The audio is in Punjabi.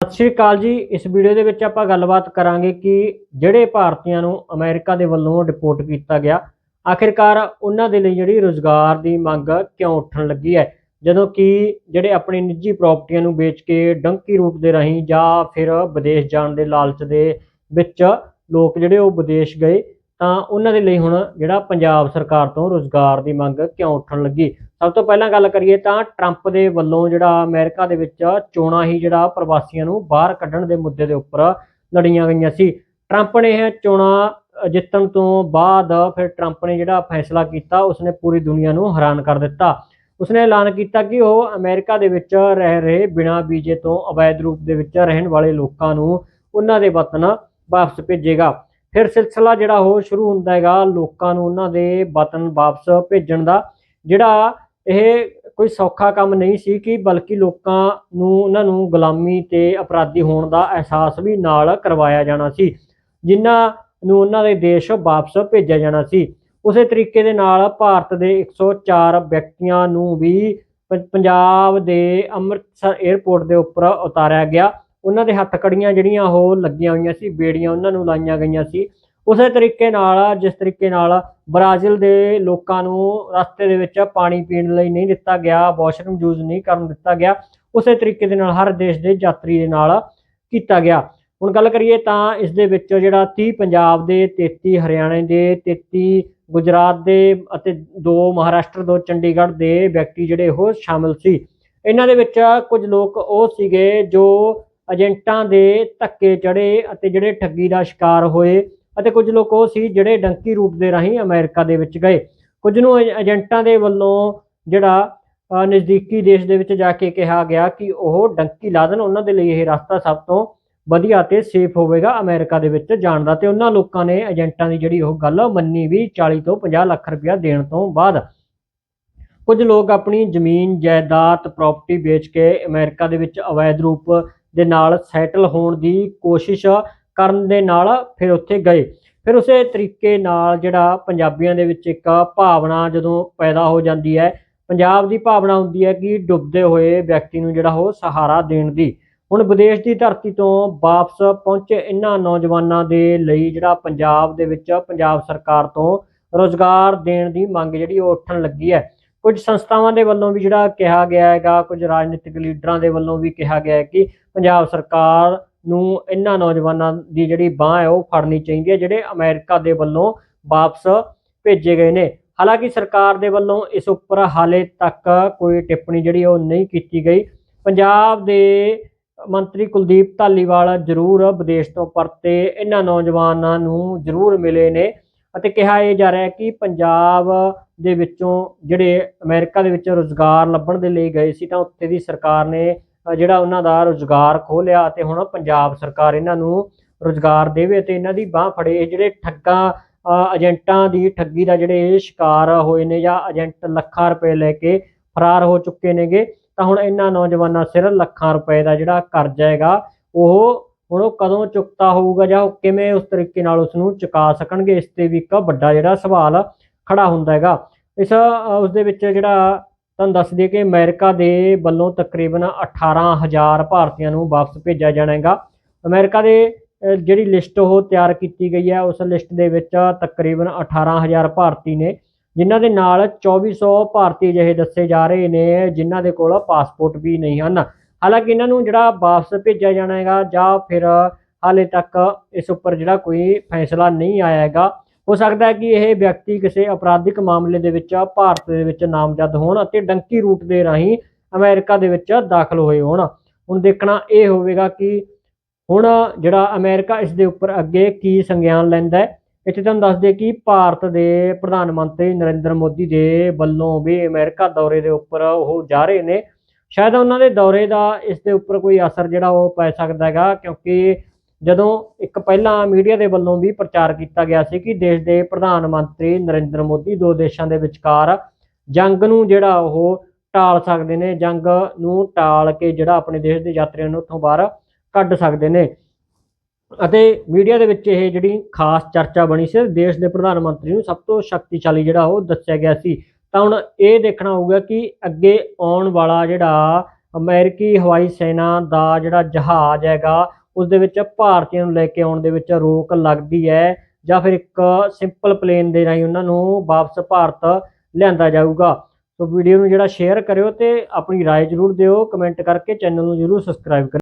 ਸਤਿ ਸ਼੍ਰੀ ਅਕਾਲ ਜੀ। ਇਸ ਵੀਡੀਓ ਦੇ ਵਿੱਚ ਆਪਾਂ ਗੱਲਬਾਤ ਕਰਾਂਗੇ ਕਿ ਜਿਹੜੇ ਭਾਰਤੀਆਂ ਨੂੰ ਅਮਰੀਕਾ ਦੇ ਵੱਲੋਂ ਡਿਪੋਰਟ ਕੀਤਾ ਗਿਆ, ਆਖਿਰਕਾਰ ਉਹਨਾਂ ਦੇ ਲਈ ਜਿਹੜੀ ਰੋਜ਼ਗਾਰ ਦੀ ਮੰਗ ਕਿਉਂ ਉੱਠਣ ਲੱਗੀ ਹੈ? ਜਦੋਂ ਕਿ ਜਿਹੜੇ ਆਪਣੀ ਨਿੱਜੀ ਪ੍ਰਾਪਰਟੀਆਂ ਨੂੰ ਵੇਚ ਕੇ ਡੰਕੀ ਰੂਟ ਦੇ ਰਾਹੀਂ ਜਾਂ ਫਿਰ ਵਿਦੇਸ਼ ਜਾਣ ਦੇ ਲਾਲਚ ਦੇ ਵਿੱਚ ਲੋਕ ਜਿਹੜੇ ਉਹ ਵਿਦੇਸ਼ ਗਏ ਤਾਂ ਉਹਨਾਂ ਦੇ ਲਈ ਹੁਣ ਜਿਹੜਾ ਪੰਜਾਬ ਸਰਕਾਰ ਤੋਂ ਰੋਜ਼ਗਾਰ ਦੀ ਮੰਗ ਕਿਉਂ ਉੱਠਣ ਲੱਗੀ? ਸਭ ਤੋਂ ਪਹਿਲਾਂ ਗੱਲ ਕਰੀਏ ਤਾਂ ਟਰੰਪ ਦੇ ਵੱਲੋਂ ਜਿਹੜਾ ਅਮਰੀਕਾ ਦੇ ਵਿੱਚ ਚੋਣਾਂ ਹੀ ਜਿਹੜਾ ਪ੍ਰਵਾਸੀਆਂ ਨੂੰ ਬਾਹਰ ਕੱਢਣ ਦੇ ਮੁੱਦੇ ਦੇ ਉੱਪਰ ਲੜੀਆਂ ਗਈਆਂ ਸੀ। ਟਰੰਪ ਨੇ ਇਹ ਚੋਣਾਂ ਜਿੱਤਣ ਤੋਂ ਬਾਅਦ ਫਿਰ ਟਰੰਪ ਨੇ ਜਿਹੜਾ ਫੈਸਲਾ ਕੀਤਾ, ਉਸਨੇ ਪੂਰੀ ਦੁਨੀਆ ਨੂੰ ਹੈਰਾਨ ਕਰ ਦਿੱਤਾ। ਉਸਨੇ ਐਲਾਨ ਕੀਤਾ ਕਿ ਉਹ ਅਮਰੀਕਾ ਦੇ ਵਿੱਚ ਰਹਿ ਰਹੇ ਬਿਨਾਂ ਵੀਜ਼ੇ ਤੋਂ ਅਵੈਧ ਰੂਪ ਦੇ ਵਿੱਚ ਰਹਿਣ ਵਾਲੇ ਲੋਕਾਂ ਨੂੰ ਉਹਨਾਂ ਦੇ ਵਤਨ ਵਾਪਸ ਭੇਜੇਗਾ। ਫਿਰ ਸਿਲਸਿਲਾ ਜਿਹੜਾ ਉਹ ਸ਼ੁਰੂ ਹੁੰਦਾ ਹੈਗਾ ਲੋਕਾਂ ਨੂੰ ਉਹਨਾਂ ਦੇ ਵਤਨ ਵਾਪਸ ਭੇਜਣ ਦਾ, ਜਿਹੜਾ ਇਹ ਕੋਈ ਸੌਖਾ ਕੰਮ ਨਹੀਂ ਸੀ ਕਿ ਬਲਕਿ ਲੋਕਾਂ ਨੂੰ ਉਹਨਾਂ ਨੂੰ ਗੁਲਾਮੀ ਤੇ ਅਪਰਾਧੀ ਹੋਣ ਦਾ ਅਹਿਸਾਸ ਵੀ ਨਾਲ ਕਰਵਾਇਆ ਜਾਣਾ ਸੀ, ਜਿਨ੍ਹਾਂ ਨੂੰ ਉਹਨਾਂ ਦੇ ਦੇਸ਼ ਵਾਪਸ ਭੇਜਿਆ ਜਾਣਾ ਸੀ। ਉਸੇ ਤਰੀਕੇ ਦੇ ਨਾਲ ਭਾਰਤ ਦੇ 104 ਵਿਅਕਤੀਆਂ ਨੂੰ ਵੀ ਪ- ਪੰਜਾਬ ਦੇ ਅੰਮ੍ਰਿਤਸਰ 에ਅਰਪੋਰਟ ਦੇ ਉੱਪਰ ਉਤਾਰਿਆ ਗਿਆ। ਉਹਨਾਂ ਦੇ ਹੱਥ ਕੜੀਆਂ ਜਿਹੜੀਆਂ ਉਹ ਲੱਗੀਆਂ ਹੋਈਆਂ ਸੀ, ਬੇੜੀਆਂ ਉਹਨਾਂ ਨੂੰ ਲਾਈਆਂ ਗਈਆਂ ਸੀ। ਉਸੇ ਤਰੀਕੇ ਨਾਲ, ਜਿਸ ਤਰੀਕੇ ਨਾਲ ਬ੍ਰਾਜ਼ੀਲ ਦੇ ਲੋਕਾਂ ਨੂੰ ਰਸਤੇ ਦੇ ਵਿੱਚ ਪਾਣੀ ਪੀਣ ਲਈ ਨਹੀਂ ਦਿੱਤਾ ਗਿਆ, ਵਾਸ਼ਰੂਮ ਯੂਜ਼ ਨਹੀਂ ਕਰਨ ਦਿੱਤਾ ਗਿਆ, ਉਸੇ ਤਰੀਕੇ ਦੇ ਨਾਲ ਹਰ ਦੇਸ਼ ਦੇ ਯਾਤਰੀ ਦੇ ਨਾਲ ਕੀਤਾ ਗਿਆ। ਹੁਣ ਗੱਲ ਕਰੀਏ ਤਾਂ ਇਸ ਦੇ ਵਿੱਚ ਜਿਹੜਾ 30 ਪੰਜਾਬ ਦੇ 33 ਹਰਿਆਣੇ ਦੇ 33 ਗੁਜਰਾਤ ਦੇ ਅਤੇ ਦੋ ਮਹਾਰਾਸ਼ਟਰ, ਦੋ ਚੰਡੀਗੜ੍ਹ ਦੇ ਵਿਅਕਤੀ ਜਿਹੜੇ ਉਹ ਸ਼ਾਮਿਲ ਸੀ। ਇਹਨਾਂ ਦੇ ਵਿੱਚ ਕੁਝ ਲੋਕ ਉਹ ਸੀਗੇ ਜੋ ਏਜੰਟਾਂ ਦੇ ਧੱਕੇ ਚੜੇ ਅਤੇ ਜਿਹੜੇ ਠੱਗੀ ਦਾ ਸ਼ਿਕਾਰ ਹੋਏ ਅਤੇ ਕੁਝ ਲੋਕ ਉਹ ਸੀ ਜਿਹੜੇ ਡੰਕੀ ਰੂਟ ਦੇ ਰਾਹੀਂ ਅਮਰੀਕਾ ਦੇ ਵਿੱਚ ਗਏ। ਕੁਝ ਨੂੰ ਏ- ਏਜੰਟਾਂ ਦੇ ਵੱਲੋਂ ਜਿਹੜਾ ਨਜ਼ਦੀਕੀ ਦੇਸ਼ ਦੇ ਵਿੱਚ ਜਾ ਕੇ ਕਿਹਾ ਗਿਆ ਕਿ ਉਹ ਡੰਕੀ ਲਾ ਦੇਣ ਉਹਨਾਂ ਦੇ ਲਈ ਇਹ ਰਸਤਾ ਸਭ ਤੋਂ ਵਧੀਆ ਤੇ ਸੇਫ ਹੋਵੇਗਾ ਅਮਰੀਕਾ ਦੇ ਵਿੱਚ ਜਾਣ ਦਾ। ਤੇ ਉਹਨਾਂ ਲੋਕਾਂ ਨੇ ਏਜੰਟਾਂ ਦੀ ਜਿਹੜੀ ਉਹ ਗੱਲ ਮੰਨੀ ਵੀ 40 ਤੋਂ 50 ਲੱਖ ਰੁਪਇਆ ਦੇਣ ਤੋਂ ਬਾਅਦ। ਕੁਝ ਲੋਕ ਆਪਣੀ ਜ਼ਮੀਨ, ਜਾਇਦਾਦ ਪ੍ਰਾਪਰਟੀ ਵੇਚ ਕੇ ਅਮਰੀਕਾ ਦੇ ਵਿੱਚ ਅਵੈਧ ਰੂਪ ਦੇ ਨਾਲ ਸੈਟਲ ਹੋਣ ਦੀ ਕੋਸ਼ਿਸ਼ ਕਰਨ ਦੇ ਨਾਲ ਫਿਰ ਉੱਥੇ ਗਏ। ਫਿਰ ਉਸੇ ਤਰੀਕੇ ਨਾਲ ਜਿਹੜਾ ਪੰਜਾਬੀਆਂ ਦੇ ਵਿੱਚ ਇੱਕ ਭਾਵਨਾ ਜਦੋਂ ਪੈਦਾ ਹੋ ਜਾਂਦੀ ਹੈ, ਪੰਜਾਬ ਦੀ ਭਾਵਨਾ ਹੁੰਦੀ ਹੈ ਕਿ ਡੁੱਬਦੇ ਹੋਏ ਵਿਅਕਤੀ ਨੂੰ ਜਿਹੜਾ ਉਹ ਸਹਾਰਾ ਦੇਣ ਦੀ। ਹੁਣ ਵਿਦੇਸ਼ ਦੀ ਧਰਤੀ ਤੋਂ ਵਾਪਸ ਪਹੁੰਚੇ ਇਹਨਾਂ ਨੌਜਵਾਨਾਂ ਦੇ ਲਈ ਜਿਹੜਾ ਪੰਜਾਬ ਦੇ ਵਿੱਚ ਪੰਜਾਬ ਸਰਕਾਰ ਤੋਂ ਰੋਜ਼ਗਾਰ ਦੇਣ ਦੀ ਮੰਗ ਜਿਹੜੀ ਉਹ ਉੱਠਣ ਲੱਗੀ ਹੈ। ਕੁਝ ਸੰਸਥਾਵਾਂ ਦੇ ਵੱਲੋਂ ਵੀ ਜਿਹੜਾ ਕਿਹਾ ਗਿਆ ਹੈਗਾ, ਕੁਝ ਰਾਜਨੀਤਿਕ ਲੀਡਰਾਂ ਦੇ ਵੱਲੋਂ ਵੀ ਕਿਹਾ ਗਿਆ ਹੈ ਕਿ ਪੰਜਾਬ ਸਰਕਾਰ ਨੂੰ ਇਹਨਾਂ ਨੌਜਵਾਨਾਂ ਦੀ ਜਿਹੜੀ ਬਾਹ ਹੈ ਉਹ ਫੜਨੀ ਚਾਹੀਦੀ ਹੈ, ਜਿਹੜੇ ਅਮਰੀਕਾ ਦੇ ਵੱਲੋਂ ਵਾਪਸ ਭੇਜੇ ਗਏ ਨੇ। ਹਾਲਾਂਕਿ ਸਰਕਾਰ ਦੇ ਵੱਲੋਂ ਇਸ ਉੱਪਰ ਹਾਲੇ ਤੱਕ ਕੋਈ ਟਿੱਪਣੀ ਜਿਹੜੀ ਉਹ ਨਹੀਂ ਕੀਤੀ ਗਈ। ਪੰਜਾਬ ਦੇ ਮੰਤਰੀ ਕੁਲਦੀਪ ਧਾਲੀਵਾਲ ਜ਼ਰੂਰ ਵਿਦੇਸ਼ ਤੋਂ ਪਰਤੇ ਇਹਨਾਂ ਨੌਜਵਾਨਾਂ ਨੂੰ ਜ਼ਰੂਰ ਮਿਲੇ ਨੇ। ਅਤੇ ਕਿਹਾ ਇਹ ਜਾ ਰਿਹਾ ਹੈ ਕਿ ਪੰਜਾਬ ਦੇ ਵਿੱਚੋਂ ਜਿਹੜੇ ਅਮਰੀਕਾ ਦੇ ਵਿੱਚ ਰੋਜ਼ਗਾਰ ਲੱਭਣ ਦੇ ਲਈ ਗਏ ਸੀ ਤਾਂ ਉੱਥੇ ਦੀ ਸਰਕਾਰ ਨੇ ਜਿਹੜਾ ਉਹਨਾਂ ਦਾ ਰੋਜ਼ਗਾਰ ਖੋਲਿਆ ਅਤੇ ਹੁਣ ਪੰਜਾਬ ਸਰਕਾਰ ਇਹਨਾਂ ਨੂੰ ਰੋਜ਼ਗਾਰ ਦੇਵੇ ਤੇ ਇਹਨਾਂ ਦੀ ਬਾਹ ਫੜੇ। ਇਹ ਜਿਹੜੇ ਠੱਗਾਂ ਏਜੰਟਾਂ ਦੀ ਠੱਗੀ ਦਾ ਜਿਹੜੇ ਇਹ ਸ਼ਿਕਾਰ ਹੋਏ ਨੇ ਜਾਂ ਏਜੰਟ ਲੱਖਾਂ ਰੁਪਏ ਲੈ ਕੇ ਫਰਾਰ ਹੋ ਚੁੱਕੇ ਨੇਗੇ, ਤਾਂ ਹੁਣ ਇਹਨਾਂ ਨੌਜਵਾਨਾਂ ਸਿਰ ਲੱਖਾਂ ਰੁਪਏ ਦਾ ਜਿਹੜਾ ਕਰਜ਼ਾ ਹੈਗਾ, ਉਹ ਹੁਣ ਉਹ ਕਦੋਂ ਚੁਕਤਾ ਹੋਊਗਾ ਜਾਂ ਉਹ ਕਿਵੇਂ ਉਸ ਤਰੀਕੇ ਨਾਲ ਉਸ ਨੂੰ ਚੁਕਾ ਸਕਣਗੇ ਇਸ ਤੇ ਵੀ ਇੱਕ ਵੱਡਾ ਜਿਹੜਾ ਸਵਾਲ ਖੜਾ ਹੁੰਦਾ ਹੈਗਾ। ਇਸ ਅ, ਉਸ ਦੇ ਵਿੱਚ ਜਿਹੜਾ ਤੁਹਾਨੂੰ ਦੱਸ ਦਈਏ ਕਿ ਅਮਰੀਕਾ ਦੇ ਵੱਲੋਂ ਤਕਰੀਬਨ 18000 ਭਾਰਤੀਆਂ ਨੂੰ ਵਾਪਸ ਭੇਜਿਆ ਜਾਣਾ ਹੈਗਾ। ਅਮਰੀਕਾ ਦੇ ਜਿਹੜੀ ਲਿਸਟ ਉਹ ਤਿਆਰ ਕੀਤੀ ਗਈ ਹੈ ਉਸ ਲਿਸਟ ਦੇ ਵਿੱਚ ਤਕਰੀਬਨ 18000 ਭਾਰਤੀ ਨੇ ਜਿਨ੍ਹਾਂ ਦੇ ਨਾਲ 2400 ਭਾਰਤੀ ਅਜਿਹੇ ਦੱਸੇ ਜਾ ਰਹੇ ਨੇ ਜਿਨ੍ਹਾਂ ਦੇ ਕੋਲ ਪਾਸਪੋਰਟ ਵੀ ਨਹੀਂ ਹਨ। ਹਾਲਾਂਕਿ ਇਹਨਾਂ ਨੂੰ ਜਿਹੜਾ ਵਾਪਸ ਭੇਜਿਆ ਜਾਣਾ ਹੈਗਾ ਜਾਂ ਫਿਰ ਹਾਲੇ ਤੱਕ ਇਸ ਉੱਪਰ ਜਿਹੜਾ ਕੋਈ ਫੈਸਲਾ ਨਹੀਂ ਆਇਆ ਹੈਗਾ, ਹੋ ਸਕਦਾ ਹੈ ਕਿ ਇਹ ਵਿਅਕਤੀ ਕਿਸੇ ਅਪਰਾਧਿਕ ਮਾਮਲੇ ਦੇ ਵਿੱਚ ਭਾਰਤ ਦੇ ਵਿੱਚ ਨਾਮਜ਼ਦ ਹੋਣ ਅਤੇ ਡੰਕੀ ਰੂਟ ਦੇ ਰਾਹੀਂ ਅਮਰੀਕਾ ਦੇ ਵਿੱਚ ਦਾਖਲ ਹੋਏ ਹੋਣ। ਹੁਣ ਦੇਖਣਾ ਇਹ ਹੋਵੇਗਾ ਕਿ ਹੁਣ ਜਿਹੜਾ ਅਮਰੀਕਾ ਇਸ ਦੇ ਉੱਪਰ ਅੱਗੇ ਕੀ ਸੰਗਿਆਨ ਲੈਂਦਾ ਹੈ। ਇੱਥੇ ਤੁਹਾਨੂੰ ਦੱਸ ਦਈਏ ਕਿ ਭਾਰਤ ਦੇ ਪ੍ਰਧਾਨ ਮੰਤਰੀ ਨਰਿੰਦਰ ਮੋਦੀ ਦੇ ਵੱਲੋਂ ਵੀ ਅਮਰੀਕਾ ਦੌਰੇ ਦੇ ਉੱਪਰ ਉਹ ਜਾ ਰਹੇ ਨੇ। ਸ਼ਾਇਦ ਉਹਨਾਂ ਦੇ ਦੌਰੇ ਦਾ ਇਸ ਦੇ ਉੱਪਰ ਕੋਈ ਅਸਰ ਜਿਹੜਾ ਉਹ ਪੈ ਸਕਦਾ ਹੈਗਾ, ਕਿਉਂਕਿ ਜਦੋਂ ਇੱਕ ਪਹਿਲਾਂ ਮੀਡੀਆ ਦੇ ਵੱਲੋਂ ਵੀ ਪ੍ਰਚਾਰ ਕੀਤਾ ਗਿਆ ਸੀ ਕਿ ਦੇਸ਼ ਦੇ ਪ੍ਰਧਾਨ ਮੰਤਰੀ ਨਰਿੰਦਰ ਮੋਦੀ ਦੋ ਦੇਸ਼ਾਂ ਦੇ ਵਿਚਕਾਰ ਜੰਗ ਨੂੰ ਜਿਹੜਾ ਉਹ ਟਾਲ ਸਕਦੇ ਨੇ, ਜੰਗ ਨੂੰ ਟਾਲ ਕੇ ਜਿਹੜਾ ਆਪਣੇ ਦੇਸ਼ ਦੇ ਯਾਤਰੀਆਂ ਨੂੰ ਉੱਥੋਂ ਬਾਹਰ ਕੱਢ ਸਕਦੇ ਨੇ। ਅਤੇ ਮੀਡੀਆ ਦੇ ਵਿੱਚ ਇਹ ਜਿਹੜੀ ਖਾਸ ਚਰਚਾ ਬਣੀ ਸੀ, ਦੇਸ਼ ਦੇ ਪ੍ਰਧਾਨ ਮੰਤਰੀ ਨੂੰ ਸਭ ਤੋਂ ਸ਼ਕਤੀਸ਼ਾਲੀ ਜਿਹੜਾ ਉਹ ਦੱਸਿਆ ਗਿਆ ਸੀ। ਤਾਂ ਹੁਣ ਇਹ ਦੇਖਣਾ ਹੋਊਗਾ ਕਿ ਅੱਗੇ ਆਉਣ ਵਾਲਾ ਜਿਹੜਾ ਅਮਰੀਕੀ ਹਵਾਈ ਸੈਨਾ ਦਾ ਜਿਹੜਾ ਜਹਾਜ਼ ਹੈਗਾ ਉਸ ਦੇ ਵਿੱਚ ਭਾਰਤੀਆਂ ਨੂੰ ਲੈ ਕੇ ਆਉਣ ਦੇ ਵਿੱਚ ਰੋਕ ਲੱਗਦੀ ਹੈ ਜਾਂ ਫਿਰ ਇੱਕ ਸਿੰਪਲ ਪਲੇਨ ਦੇ ਰਾਹੀਂ ਉਹਨਾਂ ਨੂੰ ਵਾਪਸ ਭਾਰਤ ਲਿਆਂਦਾ ਜਾਊਗਾ ਸੋ ਵੀਡੀਓ ਨੂੰ ਜਿਹੜਾ ਸ਼ੇਅਰ ਕਰਿਓ ਤੇ ਆਪਣੀ رائے ਜ਼ਰੂਰ ਦਿਓ ਕਮੈਂਟ ਕਰਕੇ ਚੈਨਲ ਨੂੰ ਜ਼ਰੂਰ ਸਬਸਕ੍ਰਾਈਬ ਕਰਿਓ